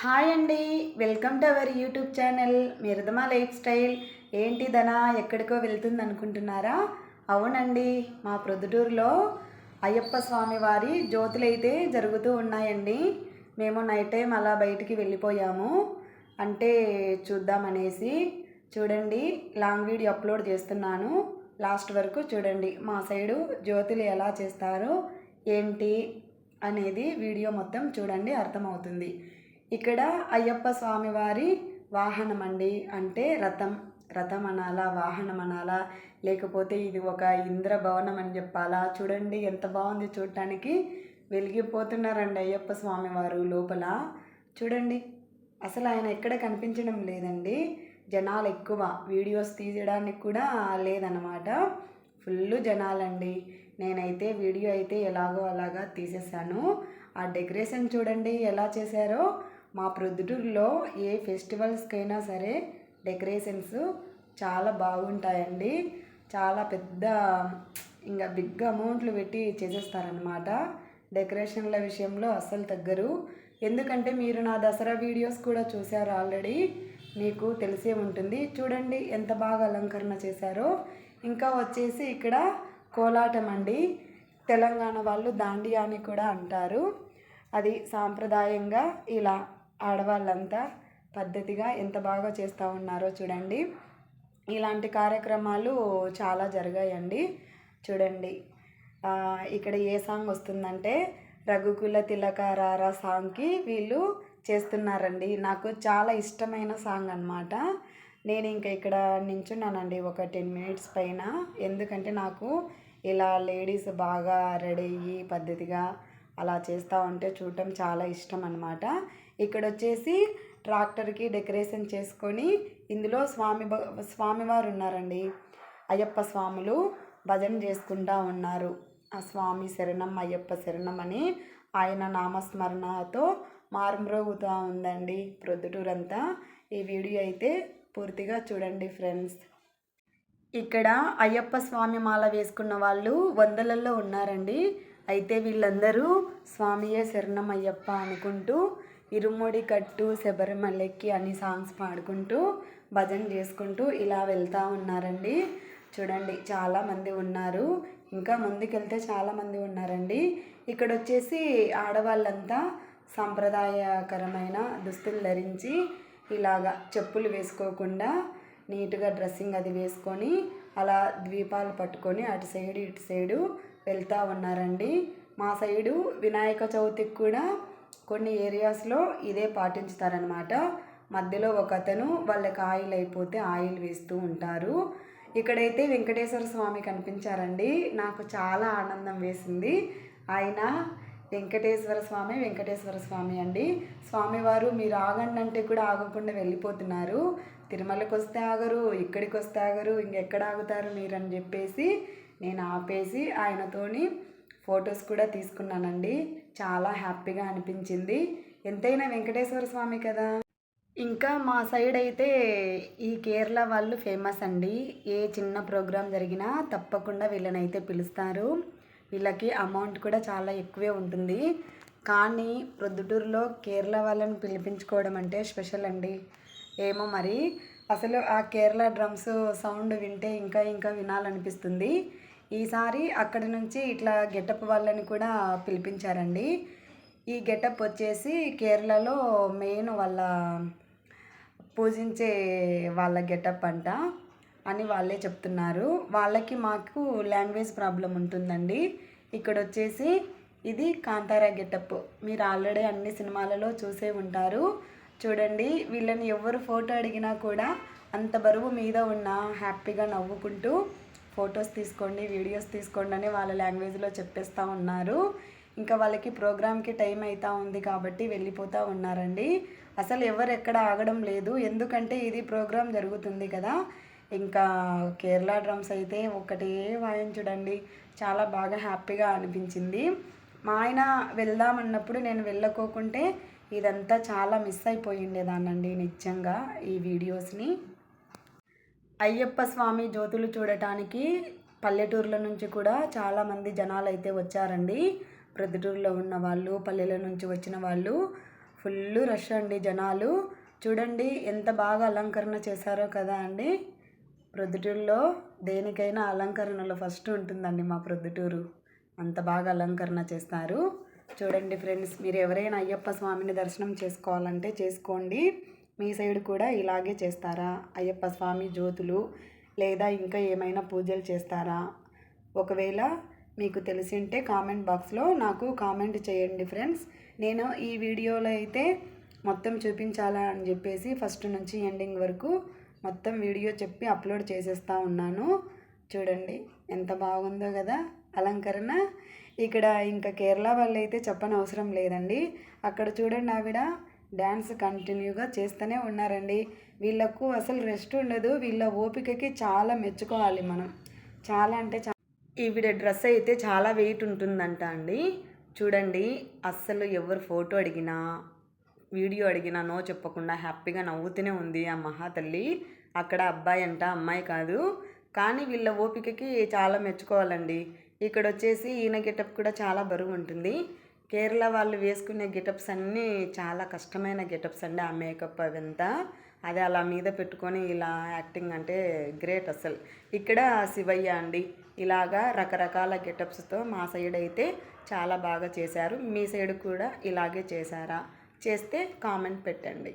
Hi అండి. Welcome to our YouTube channel. మిరదమా lifestyle. ఏంటి ధన? ఎక్కడికో వెళ్తుంది అనుకుంటున్నారా? అవునండి. మా ప్రొద్దుటూరులో అయ్యప్ప స్వామి వారి జ్యోతులు అయితే జరుగుతూ ఉన్నాయండి. మేము నైట్ టైం అలా బయటికి వెళ్ళిపోయాము. అంటే చూద్దామనేసి చూడండి లాంగ్ వీడియో అప్లోడ్ చేస్తున్నాను. లాస్ట్ వరకు చూడండి మా సైడు జ్యోతులు ఎలా చేస్తారు ఏంటి అనేది వీడియో మొత్తం చూడండి అర్థమవుతుంది. ఇక్కడ అయ్యప్ప స్వామివారి వాహనం అండి అంటే రథం రథం అనాలా వాహనం అనాలా లేకపోతే ఇది ఒక ఇంద్రభవనం అని చెప్పాలా? చూడండి ఎంత బాగుంది చూడటానికి. వెలిగిపోతున్నారండి అయ్యప్ప స్వామివారు లోపల. చూడండి అసలు ఆయన ఎక్కడ కనిపించడం లేదండి. జనాలు ఎక్కువ. వీడియోస్ తీయడానికి కూడా లేదనమాట ఫుల్ జనాలండి. నేనైతే వీడియో అయితే ఎలాగో అలాగా తీసేసాను ఆ డెకరేషన్ చూడండి ఎలా చేశారో. మా ప్రొద్దుటూరులో ఏ ఫెస్టివల్స్కైనా సరే డెకరేషన్స్ చాలా బాగుంటాయండి. చాలా పెద్ద ఇంకా బిగ్ అమౌంట్లు పెట్టి చేసేస్తారనమాట డెకరేషన్ల విషయంలో అస్సలు తగ్గరు. ఎందుకంటే మీరు నా దసరా వీడియోస్ కూడా చూశారు ఆల్రెడీ. మీకు తెలిసే ఉంటుంది. చూడండి ఎంత బాగా అలంకరణ చేశారో. ఇంకా వచ్చేసి ఇక్కడ కోలాటం అండి. తెలంగాణ వాళ్ళు దాండియా అని కూడా అంటారు. అది సాంప్రదాయంగా ఇలా ఆడవాళ్ళంతా పద్ధతిగా ఎంత బాగా చేస్తూ ఉన్నారో చూడండి. ఇలాంటి కార్యక్రమాలు చాలా జరిగాయండి. చూడండి. ఇక్కడ ఏ సాంగ్ వస్తుందంటే రఘుకుల తిలకారారా సాంగ్కి వీళ్ళు చేస్తున్నారండి. నాకు చాలా ఇష్టమైన సాంగ్ అనమాట నేను ఇంకా ఇక్కడ నించున్నానండి ఒక టెన్ మినిట్స్ పైన. ఎందుకంటే నాకు ఇలా లేడీస్ బాగా రెడీ అయ్యి పద్ధతిగా అలా చేస్తూ ఉంటే చూడటం చాలా ఇష్టం అనమాట ఇక్కడ వచ్చేసి ట్రాక్టర్కి డెకరేషన్ చేసుకొని ఇందులో స్వామి భ- స్వామివారు ఉన్నారండి అయ్యప్ప స్వాములు భజన చేసుకుంటా ఉన్నారు. ఆ స్వామి శరణం అయ్యప్ప శరణం అని ఆయన నామస్మరణతో మారుమ్రోగుతూ ఉందండి ప్రొద్దుటూరంతా. ఈ వీడియో అయితే పూర్తిగా చూడండి ఫ్రెండ్స్. ఇక్కడ అయ్యప్ప స్వామి మాల వేసుకున్న వాళ్ళు వందలలో ఉన్నారండి. అయితే వీళ్ళందరూ స్వామియే శరణం అయ్యప్ప అనుకుంటూ ఇరుముడి కట్టు శబరిమలెక్కి అని సాంగ్స్ పాడుకుంటూ భజన చేసుకుంటూ ఇలా వెళ్తూ ఉన్నారండి. చూడండి చాలామంది ఉన్నారు. ఇంకా ముందుకెళ్తే చాలామంది ఉన్నారండి. ఇక్కడ వచ్చేసి ఆడవాళ్ళంతా సాంప్రదాయకరమైన దుస్తులు ధరించి ఇలాగా చెప్పులు వేసుకోకుండా నీట్గా డ్రెస్సింగ్ అది వేసుకొని అలా ద్వీపాలు పట్టుకొని అటు సైడు ఇటు సైడు వెళ్తూ ఉన్నారండి. మా సైడు వినాయక చవితికి కూడా కొన్ని ఏరియాస్లో ఇదే పాటించుతారనమాట మధ్యలో ఒక అతను వాళ్ళకి ఆయిల్ అయిపోతే ఆయిల్ వేస్తూ ఉంటారు. ఇక్కడైతే వెంకటేశ్వర స్వామి కనిపించారండి. నాకు చాలా ఆనందం వేసింది. ఆయన వెంకటేశ్వర స్వామి వెంకటేశ్వర స్వామి అండి. స్వామివారు మీరు ఆగండి అంటే కూడా ఆగకుండా వెళ్ళిపోతున్నారు. తిరుమలకి వస్తే ఆగరు ఇక్కడికి వస్తే ఆగరు ఇంకెక్కడ ఆగుతారు మీరు అని చెప్పేసి నేను ఆపేసి ఆయనతోని ఫొటోస్ కూడా తీసుకున్నానండి. చాలా హ్యాపీగా అనిపించింది. ఎంతైనా వెంకటేశ్వర స్వామి కదా. ఇంకా మా సైడ్ అయితే ఈ కేరళ వాళ్ళు ఫేమస్ అండి. ఏ చిన్న ప్రోగ్రాం జరిగినా తప్పకుండా వీళ్ళనైతే పిలుస్తారు. వీళ్ళకి అమౌంట్ కూడా చాలా ఎక్కువే ఉంటుంది. కానీ ప్రొద్దుటూరులో కేరళ వాళ్ళని పిలిపించుకోవడం అంటే స్పెషల్ అండి. ఏమో మరి. అసలు ఆ కేరళ డ్రమ్స్ సౌండ్ వింటే ఇంకా ఇంకా వినాలనిపిస్తుంది. ఈసారి అక్కడి నుంచి ఇట్లా గెటప్ వాళ్ళని కూడా పిలిపించారండి. ఈ గెటప్ వచ్చేసి కేరళలో మెయిన్ వాళ్ళ పూజించే వాళ్ళ గెటప్ అంట అని వాళ్ళే చెప్తున్నారు. వాళ్ళకి మాకు లాంగ్వేజ్ ప్రాబ్లం ఉంటుందండి. ఇక్కడ వచ్చేసి ఇది కాంతారా గెటప్. మీరు ఆల్రెడీ అన్ని సినిమాలలో చూసే ఉంటారు. చూడండి వీళ్ళని ఎవరు ఫోటో అడిగినా కూడా అంత బరువు మీద ఉన్న హ్యాపీగా నవ్వుకుంటూ ఫొటోస్ తీసుకోండి వీడియోస్ తీసుకోండి అని వాళ్ళ లాంగ్వేజ్లో చెప్పేస్తూ ఉన్నారు. ఇంకా వాళ్ళకి ప్రోగ్రామ్కి టైం అవుతా ఉంది కాబట్టి వెళ్ళిపోతూ ఉన్నారండి. అసలు ఎవరు ఎక్కడ ఆగడం లేదు. ఎందుకంటే ఇది ప్రోగ్రామ్ జరుగుతుంది కదా. ఇంకా కేరళ డ్రమ్స్ అయితే ఒకటే వాయించడండి చాలా బాగా హ్యాపీగా అనిపించింది. మా ఆయన వెళ్దామన్నప్పుడు నేను వెళ్ళకోకుంటే ఇదంతా చాలా మిస్ అయిపోయిండేదానండి నిజంగా ఈ వీడియోస్ని. అయ్యప్ప స్వామి జ్యోతులు చూడటానికి పల్లెటూర్ల నుంచి కూడా చాలామంది జనాలు అయితే వచ్చారండి. ప్రొద్దుటూరులో ఉన్న వాళ్ళు పల్లెల నుంచి వచ్చిన వాళ్ళు. ఫుల్ రష్ అండి జనాలు. చూడండి ఎంత బాగా అలంకరణ చేశారో కదా అండి. ప్రొద్దుటూరులో దేనికైనా అలంకరణలో ఫస్ట్ ఉంటుందండి మా ప్రొద్దుటూరు. అంత బాగా అలంకరణ చేస్తారు. చూడండి ఫ్రెండ్స్ మీరు ఎవరైనా అయ్యప్ప స్వామిని దర్శనం చేసుకోవాలంటే చేసుకోండి. మీ సైడ్ కూడా ఇలాగే చేస్తారా? అయ్యప్ప స్వామి జ్యోతులు లేదా ఇంకా ఏమైనా పూజలు చేస్తారా? ఒకవేళ మీకు తెలిసి ఉంటే కామెంట్ బాక్స్లో నాకు కామెంట్ చేయండి ఫ్రెండ్స్. నేను ఈ వీడియోలో అయితే మొత్తం చూపించాలా అని చెప్పేసి ఫస్ట్ నుంచి ఎండింగ్ వరకు మొత్తం వీడియో చెప్పి అప్లోడ్ చేసేస్తా ఉన్నాను. చూడండి ఎంత బాగుందో కదా అలంకరణ. ఇక్కడ ఇంకా కేరళ వాళ్ళు అయితే చెప్పని అవసరం లేదండి. అక్కడ చూడండి ఆవిడ డ్యాన్స్ కంటిన్యూగా చేస్తూనే ఉన్నారండి. వీళ్ళకు అసలు రెస్ట్ ఉండదు. వీళ్ళ ఓపికకి చాలా మెచ్చుకోవాలి మనం. చాలా అంటే చాలా ఈవిడ డ్రెస్ అయితే చాలా వెయిట్ ఉంటుందంట అండి. చూడండి అస్సలు ఎవరు ఫోటో అడిగినా వీడియో అడిగినా నో చెప్పకుండా హ్యాపీగా నవ్వుతూనే ఉంది ఆ మహాతల్లి. అక్కడ అబ్బాయి అంట అమ్మాయి కాదు. కానీ వీళ్ళ ఓపికకి చాలా మెచ్చుకోవాలండి. ఇక్కడ వచ్చేసి ఈయన గెటప్ కూడా చాలా బరువు ఉంటుంది. కేరళ వాళ్ళు వేసుకునే గెటప్స్ అన్నీ చాలా కష్టమైన గెటప్స్ అండి ఆ మేకప్ అవంతా. అది అలా మీద పెట్టుకొని ఇలా యాక్టింగ్ అంటే గ్రేట్ అసలు. ఇక్కడ శివయ్య అండి ఇలాగా రకరకాల గెటప్స్తో మా సైడ్ అయితే చాలా బాగా చేశారు. మీ సైడ్ కూడా ఇలాగే చేశారా? చేస్తే కామెంట్ పెట్టండి.